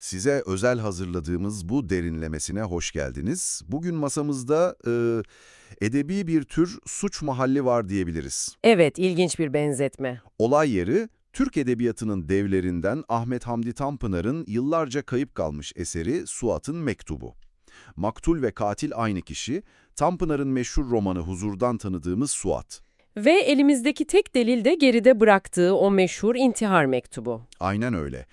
Size özel hazırladığımız bu derinlemesine hoş geldiniz. Bugün masamızda e, edebi bir tür suç mahalli var diyebiliriz. Evet, ilginç bir benzetme. Olay yeri, Türk edebiyatının devlerinden Ahmet Hamdi Tanpınar'ın yıllarca kayıp kalmış eseri Suat'ın Mektubu. Maktul ve katil aynı kişi, Tanpınar'ın meşhur romanı Huzur'dan tanıdığımız Suat. Ve elimizdeki tek delil de geride bıraktığı o meşhur intihar mektubu. Aynen öyle.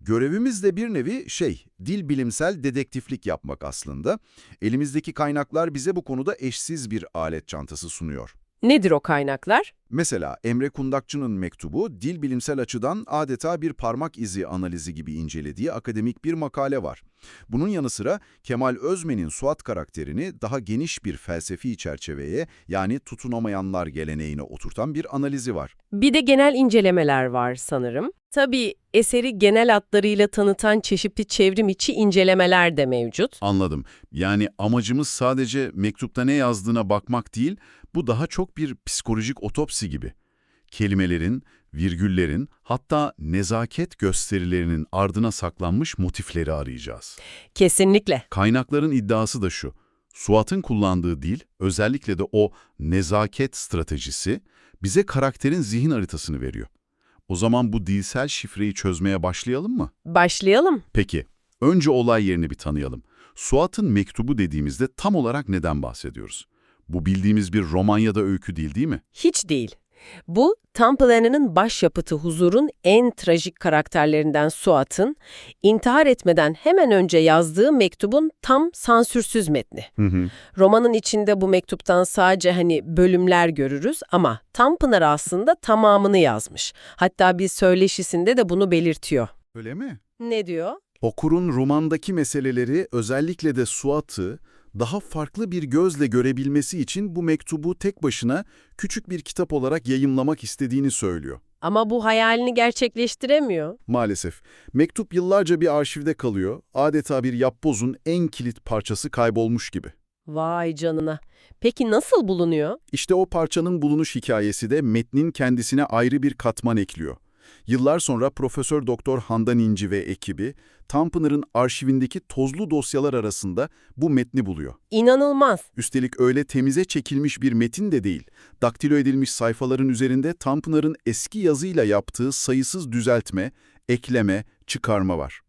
Görevimiz de bir nevi şey, dil bilimsel dedektiflik yapmak aslında. Elimizdeki kaynaklar bize bu konuda eşsiz bir alet çantası sunuyor. Nedir o kaynaklar? Mesela Emre Kundakçı'nın mektubu, dil bilimsel açıdan adeta bir parmak izi analizi gibi incelediği akademik bir makale var. Bunun yanı sıra Kemal Özmen'in Suat karakterini daha geniş bir felsefi çerçeveye yani tutunamayanlar geleneğine oturtan bir analizi var. Bir de genel incelemeler var sanırım. Tabii eseri genel adlarıyla tanıtan çeşitli çevrim içi incelemeler de mevcut. Anladım. Yani amacımız sadece mektupta ne yazdığına bakmak değil, bu daha çok bir psikolojik otopsi gibi. Kelimelerin, virgüllerin, hatta nezaket gösterilerinin ardına saklanmış motifleri arayacağız. Kesinlikle. Kaynakların iddiası da şu. Suat'ın kullandığı dil, özellikle de o nezaket stratejisi, bize karakterin zihin haritasını veriyor. O zaman bu dilsel şifreyi çözmeye başlayalım mı? Başlayalım. Peki, önce olay yerini bir tanıyalım. Suat'ın mektubu dediğimizde tam olarak neden bahsediyoruz? Bu bildiğimiz bir roman ya da öykü değil değil mi? Hiç değil. Bu, Tamplana'nın başyapıtı Huzur'un en trajik karakterlerinden Suat'ın, intihar etmeden hemen önce yazdığı mektubun tam sansürsüz metni. Hı hı. Romanın içinde bu mektuptan sadece hani bölümler görürüz ama Tanpınar aslında tamamını yazmış. Hatta bir söyleşisinde de bunu belirtiyor. Öyle mi? Ne diyor? Okurun romandaki meseleleri, özellikle de Suat'ı, daha farklı bir gözle görebilmesi için bu mektubu tek başına küçük bir kitap olarak yayımlamak istediğini söylüyor. Ama bu hayalini gerçekleştiremiyor. Maalesef. Mektup yıllarca bir arşivde kalıyor, adeta bir yapbozun en kilit parçası kaybolmuş gibi. Vay canına. Peki nasıl bulunuyor? İşte o parçanın bulunuş hikayesi de metnin kendisine ayrı bir katman ekliyor. Yıllar sonra Profesör Doktor Handan İnci ve ekibi, Tanpınar'ın arşivindeki tozlu dosyalar arasında bu metni buluyor. İnanılmaz. Üstelik öyle temize çekilmiş bir metin de değil. Daktilo edilmiş sayfaların üzerinde Tanpınar'ın eski yazıyla yaptığı sayısız düzeltme, ekleme, çıkarma var.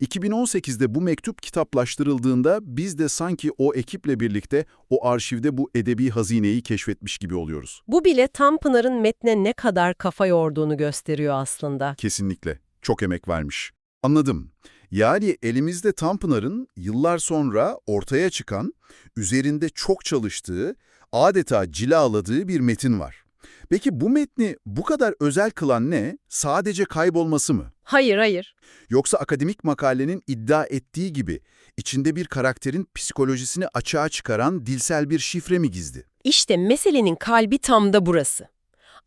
2018'de bu mektup kitaplaştırıldığında biz de sanki o ekiple birlikte o arşivde bu edebi hazineyi keşfetmiş gibi oluyoruz. Bu bile Tanpınar'ın metne ne kadar kafa yorduğunu gösteriyor aslında. Kesinlikle. Çok emek vermiş. Anladım. Yani elimizde Tanpınar'ın yıllar sonra ortaya çıkan, üzerinde çok çalıştığı, adeta cilaladığı bir metin var. Peki bu metni bu kadar özel kılan ne? Sadece kaybolması mı? Hayır hayır. Yoksa akademik makalenin iddia ettiği gibi içinde bir karakterin psikolojisini açığa çıkaran dilsel bir şifre mi gizli? İşte meselenin kalbi tam da burası.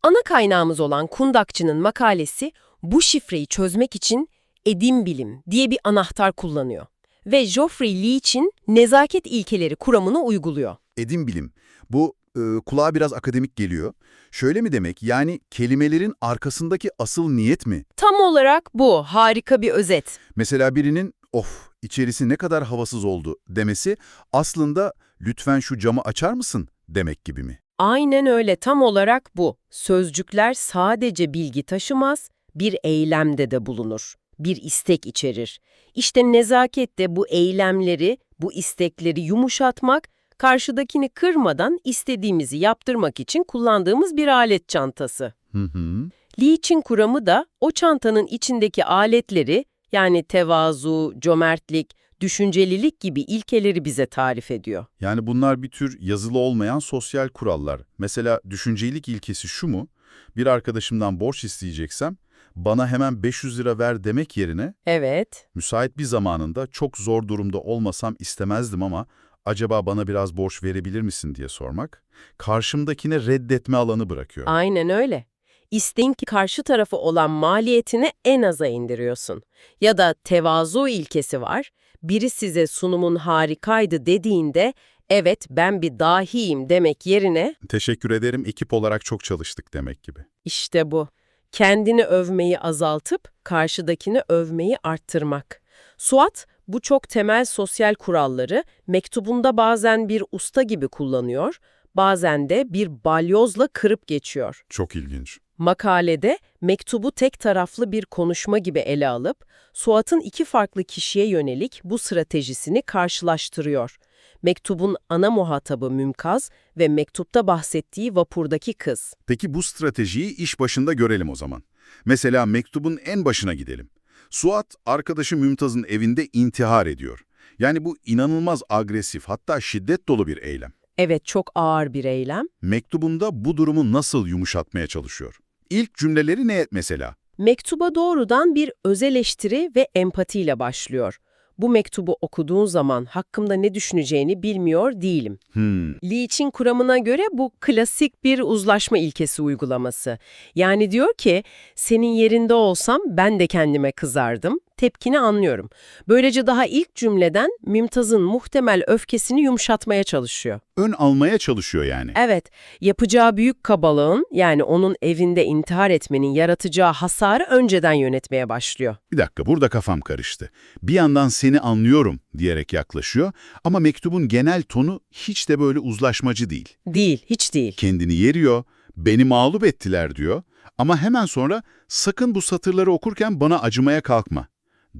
Ana kaynağımız olan Kundakçı'nın makalesi bu şifreyi çözmek için edim bilim diye bir anahtar kullanıyor. Ve Geoffrey Leach'in nezaket ilkeleri kuramını uyguluyor. Edim bilim. Bu e, kulağa biraz akademik geliyor. Şöyle mi demek? Yani kelimelerin arkasındaki asıl niyet mi? Tam olarak bu. Harika bir özet. Mesela birinin of içerisi ne kadar havasız oldu demesi aslında lütfen şu camı açar mısın demek gibi mi? Aynen öyle. Tam olarak bu. Sözcükler sadece bilgi taşımaz, bir eylemde de bulunur. Bir istek içerir. İşte nezaket de bu eylemleri, bu istekleri yumuşatmak, karşıdakini kırmadan istediğimizi yaptırmak için kullandığımız bir alet çantası. Hı hı. Leach'in kuramı da o çantanın içindeki aletleri yani tevazu, cömertlik, düşüncelilik gibi ilkeleri bize tarif ediyor. Yani bunlar bir tür yazılı olmayan sosyal kurallar. Mesela düşüncelik ilkesi şu mu? Bir arkadaşımdan borç isteyeceksem bana hemen 500 lira ver demek yerine Evet, müsait bir zamanında çok zor durumda olmasam istemezdim ama acaba bana biraz borç verebilir misin diye sormak, karşımdakine reddetme alanı bırakıyor. aynen öyle. İsteğin ki karşı tarafı olan maliyetini en aza indiriyorsun. Ya da tevazu ilkesi var. Biri size sunumun harikaydı dediğinde, evet ben bir dahiyim demek yerine, Teşekkür ederim, ekip olarak çok çalıştık demek gibi. işte bu. Kendini övmeyi azaltıp karşıdakini övmeyi arttırmak. Suat bu çok temel sosyal kuralları mektubunda bazen bir usta gibi kullanıyor, bazen de bir balyozla kırıp geçiyor. Çok ilginç. Makalede mektubu tek taraflı bir konuşma gibi ele alıp, Suat'ın iki farklı kişiye yönelik bu stratejisini karşılaştırıyor. Mektubun ana muhatabı Mümkaz ve mektupta bahsettiği vapurdaki kız. Peki bu stratejiyi iş başında görelim o zaman. Mesela mektubun en başına gidelim. Suat, arkadaşı Mümtaz'ın evinde intihar ediyor. Yani bu inanılmaz agresif hatta şiddet dolu bir eylem. Evet, çok ağır bir eylem. Mektubunda bu durumu nasıl yumuşatmaya çalışıyor? İlk cümleleri ne mesela? Mektuba doğrudan bir öz eleştiri ve empatiyle başlıyor. Bu mektubu okuduğun zaman hakkımda ne düşüneceğini bilmiyor değilim. Hmm, Leach'in kuramına göre bu klasik bir uzlaşma ilkesi uygulaması. Yani diyor ki, senin yerinde olsam ben de kendime kızardım, tepkini anlıyorum. Böylece daha ilk cümleden Mümtaz'ın muhtemel öfkesini yumuşatmaya çalışıyor. ön almaya çalışıyor yani. Evet, yapacağı büyük kabalığın, yani onun evinde intihar etmenin yaratacağı hasarı önceden yönetmeye başlıyor. Bir dakika, burada kafam karıştı. Bir yandan seni anlıyorum diyerek yaklaşıyor ama mektubun genel tonu hiç de böyle uzlaşmacı değil. Değil, hiç değil. Kendini yeriyor, beni mağlup ettiler diyor ama hemen sonra sakın bu satırları okurken bana acımaya kalkma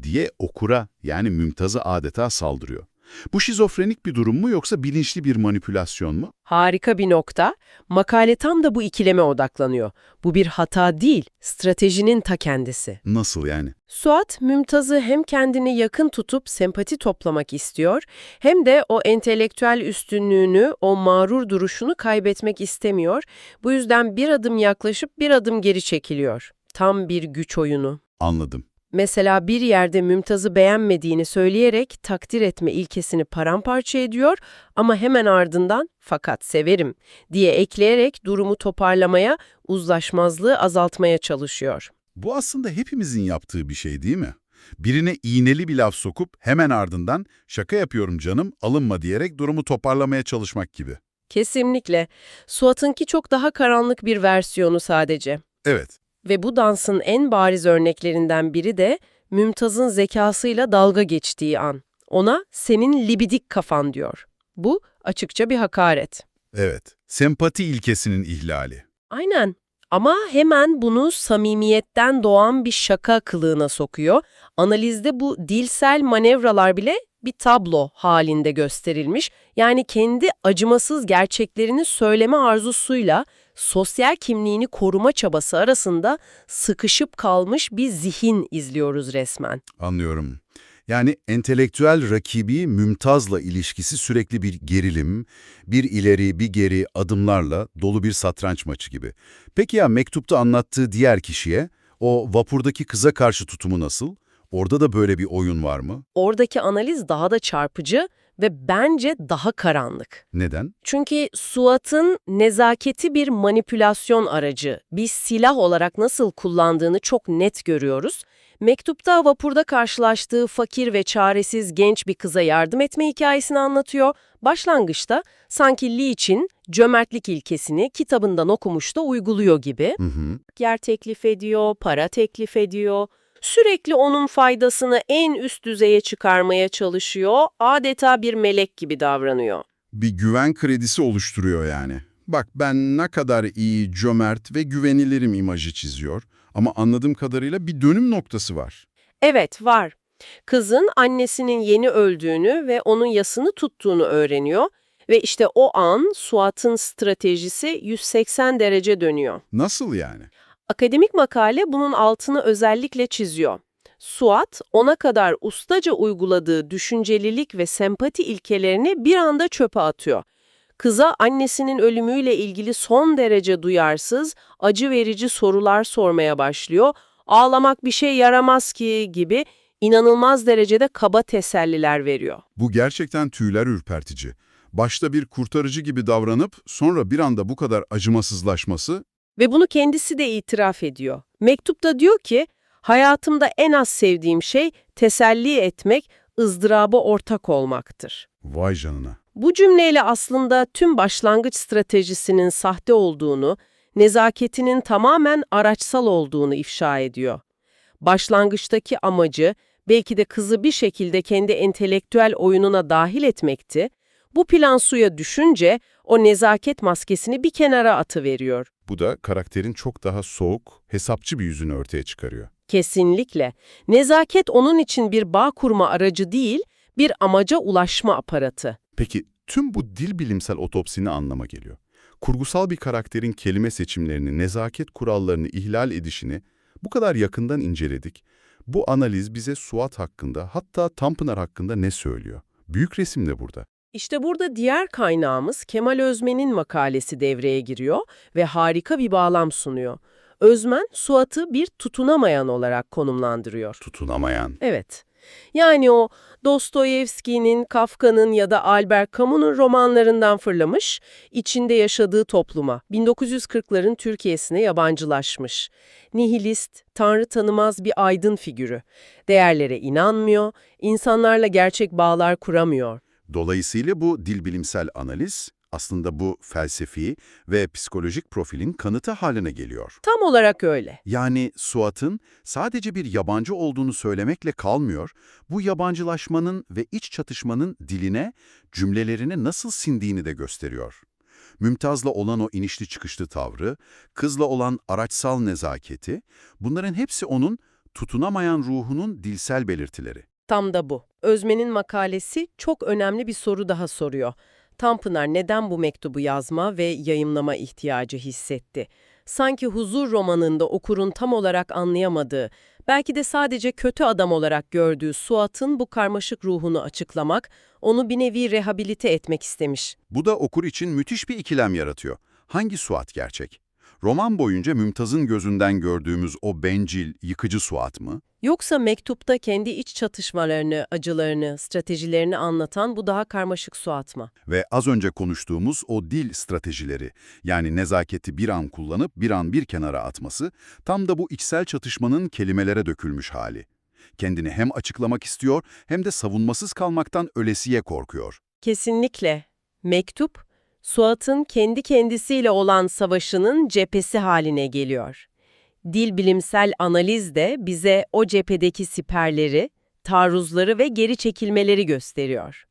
diye okura yani Mümtaz'a adeta saldırıyor. Bu şizofrenik bir durum mu yoksa bilinçli bir manipülasyon mu? Harika bir nokta. Makale tam da bu ikileme odaklanıyor. Bu bir hata değil, stratejinin ta kendisi. Nasıl yani? Suat, Mümtaz'ı hem kendini yakın tutup sempati toplamak istiyor, hem de o entelektüel üstünlüğünü, o mağrur duruşunu kaybetmek istemiyor. Bu yüzden bir adım yaklaşıp bir adım geri çekiliyor. Tam bir güç oyunu. Anladım. Mesela bir yerde Mümtaz'ı beğenmediğini söyleyerek takdir etme ilkesini paramparça ediyor ama hemen ardından fakat severim diye ekleyerek durumu toparlamaya, uzlaşmazlığı azaltmaya çalışıyor. Bu aslında hepimizin yaptığı bir şey değil mi? Birine iğneli bir laf sokup hemen ardından şaka yapıyorum canım alınma diyerek durumu toparlamaya çalışmak gibi. Kesinlikle. Suat'ınki çok daha karanlık bir versiyonu sadece. Evet, Ve bu dansın en bariz örneklerinden biri de Mümtaz'ın zekasıyla dalga geçtiği an. Ona senin libidik kafan diyor. Bu açıkça bir hakaret. evet. Sempati ilkesinin ihlali. Aynen. Ama hemen bunu samimiyetten doğan bir şaka kılığına sokuyor. Analizde bu dilsel manevralar bile bir tablo halinde gösterilmiş. Yani kendi acımasız gerçeklerini söyleme arzusuyla sosyal kimliğini koruma çabası arasında sıkışıp kalmış bir zihin izliyoruz resmen. Anlıyorum. Yani entelektüel rakibi Mümtaz'la ilişkisi sürekli bir gerilim, bir ileri bir geri adımlarla dolu bir satranç maçı gibi. Peki ya mektupta anlattığı diğer kişiye, o vapurdaki kıza karşı tutumu nasıl? Orada da böyle bir oyun var mı? Oradaki analiz daha da çarpıcı ve bence daha karanlık. Neden? Çünkü Suat'ın nezaketi bir manipülasyon aracı, bir silah olarak nasıl kullandığını çok net görüyoruz. Mektupta vapurda karşılaştığı fakir ve çaresiz genç bir kıza yardım etme hikayesini anlatıyor. Başlangıçta sanki Lee için cömertlik ilkesini kitabından okumuş da uyguluyor gibi. Hı hı. Yer teklif ediyor, para teklif ediyor. Sürekli onun faydasını en üst düzeye çıkarmaya çalışıyor. Adeta bir melek gibi davranıyor. Bir güven kredisi oluşturuyor yani. Bak ben ne kadar iyi, cömert ve güvenilirim imajı çiziyor. Ama anladığım kadarıyla bir dönüm noktası var. Evet, var. Kızın annesinin yeni öldüğünü ve onun yasını tuttuğunu öğreniyor ve işte o an Suat'ın stratejisi 180 derece dönüyor. Nasıl yani? Akademik makale bunun altını özellikle çiziyor. Suat, ona kadar ustaca uyguladığı düşüncelilik ve sempati ilkelerini bir anda çöpe atıyor. Kıza annesinin ölümüyle ilgili son derece duyarsız, acı verici sorular sormaya başlıyor. Ağlamak bir şey yaramaz ki gibi inanılmaz derecede kaba teselliler veriyor. Bu gerçekten tüyler ürpertici. Başta bir kurtarıcı gibi davranıp sonra bir anda bu kadar acımasızlaşması Ve bunu kendisi de itiraf ediyor. Mektupta diyor ki, hayatımda en az sevdiğim şey teselli etmek, ızdıraba ortak olmaktır. vay canına. Bu cümleyle aslında tüm başlangıç stratejisinin sahte olduğunu, nezaketinin tamamen araçsal olduğunu ifşa ediyor. Başlangıçtaki amacı belki de kızı bir şekilde kendi entelektüel oyununa dahil etmekti. Bu plan suya düşünce o nezaket maskesini bir kenara atıveriyor. Bu da karakterin çok daha soğuk, hesapçı bir yüzünü ortaya çıkarıyor. Kesinlikle. Nezaket onun için bir bağ kurma aracı değil, bir amaca ulaşma aparatı. Peki tüm bu dil bilimsel otopsi ne anlama geliyor? Kurgusal bir karakterin kelime seçimlerini, nezaket kurallarını ihlal edişini bu kadar yakından inceledik. Bu analiz bize Suat hakkında hatta Tanpınar hakkında ne söylüyor? Büyük resim de burada. İşte burada diğer kaynağımız Kemal Özmen'in makalesi devreye giriyor ve harika bir bağlam sunuyor. Özmen, Suat'ı bir tutunamayan olarak konumlandırıyor. Tutunamayan. Evet. Yani o Dostoyevski'nin, Kafka'nın ya da Albert Camus'un romanlarından fırlamış, içinde yaşadığı topluma, 1940'ların Türkiye'sine yabancılaşmış. Nihilist, tanrı tanımaz bir aydın figürü. Değerlere inanmıyor, insanlarla gerçek bağlar kuramıyor. Dolayısıyla bu dil bilimsel analiz aslında bu felsefi ve psikolojik profilin kanıtı haline geliyor. Tam olarak öyle. Yani Suat'ın sadece bir yabancı olduğunu söylemekle kalmıyor, bu yabancılaşmanın ve iç çatışmanın diline, cümlelerine nasıl sindiğini de gösteriyor. Mümtaz'la olan o inişli çıkışlı tavrı, kızla olan araçsal nezaketi, bunların hepsi onun tutunamayan ruhunun dilsel belirtileri. Tam da bu. Özmen'in makalesi çok önemli bir soru daha soruyor. Tanpınar neden bu mektubu yazma ve yayımlama ihtiyacı hissetti? Sanki huzur romanında okurun tam olarak anlayamadığı, belki de sadece kötü adam olarak gördüğü Suat'ın bu karmaşık ruhunu açıklamak, onu bir nevi rehabilite etmek istemiş. Bu da okur için müthiş bir ikilem yaratıyor. Hangi Suat gerçek? Roman boyunca Mümtaz'ın gözünden gördüğümüz o bencil, yıkıcı Suat mı? Yoksa mektupta kendi iç çatışmalarını, acılarını, stratejilerini anlatan bu daha karmaşık Suat mı? Ve az önce konuştuğumuz o dil stratejileri, yani nezaketi bir an kullanıp bir an bir kenara atması, tam da bu içsel çatışmanın kelimelere dökülmüş hali. Kendini hem açıklamak istiyor hem de savunmasız kalmaktan ölesiye korkuyor. Kesinlikle. Mektup, Suat'ın kendi kendisiyle olan savaşının cephesi haline geliyor. Dil bilimsel analiz de bize o cephedeki siperleri, taarruzları ve geri çekilmeleri gösteriyor.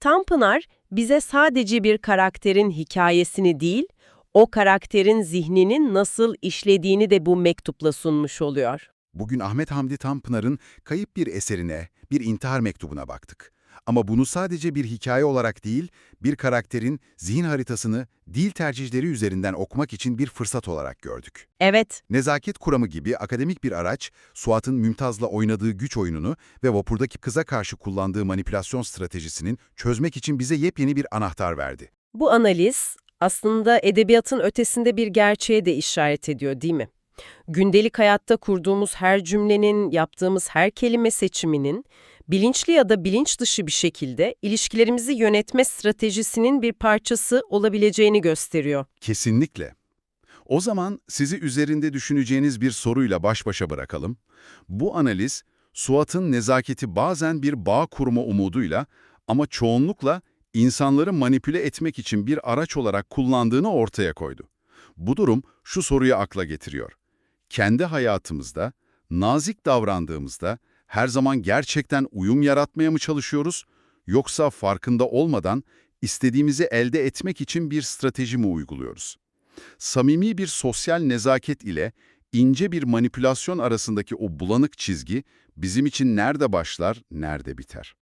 Tanpınar bize sadece bir karakterin hikayesini değil, o karakterin zihninin nasıl işlediğini de bu mektupla sunmuş oluyor. Bugün Ahmet Hamdi Tanpınar'ın kayıp bir eserine, bir intihar mektubuna baktık. Ama bunu sadece bir hikaye olarak değil, bir karakterin zihin haritasını dil tercihleri üzerinden okumak için bir fırsat olarak gördük. Evet, Nezaket kuramı gibi akademik bir araç, Suat'ın Mümtaz'la oynadığı güç oyununu ve vapurdaki kıza karşı kullandığı manipülasyon stratejisinin çözmek için bize yepyeni bir anahtar verdi. bu analiz aslında edebiyatın ötesinde bir gerçeğe de işaret ediyor değil mi? Gündelik hayatta kurduğumuz her cümlenin, yaptığımız her kelime seçiminin, bilinçli ya da bilinç dışı bir şekilde ilişkilerimizi yönetme stratejisinin bir parçası olabileceğini gösteriyor. Kesinlikle. O zaman sizi üzerinde düşüneceğiniz bir soruyla baş başa bırakalım. Bu analiz, Suat'ın nezaketi bazen bir bağ kurma umuduyla ama çoğunlukla insanları manipüle etmek için bir araç olarak kullandığını ortaya koydu. Bu durum şu soruyu akla getiriyor. Kendi hayatımızda, nazik davrandığımızda her zaman gerçekten uyum yaratmaya mı çalışıyoruz, yoksa farkında olmadan istediğimizi elde etmek için bir strateji mi uyguluyoruz? Samimi bir sosyal nezaket ile ince bir manipülasyon arasındaki o bulanık çizgi bizim için nerede başlar, nerede biter?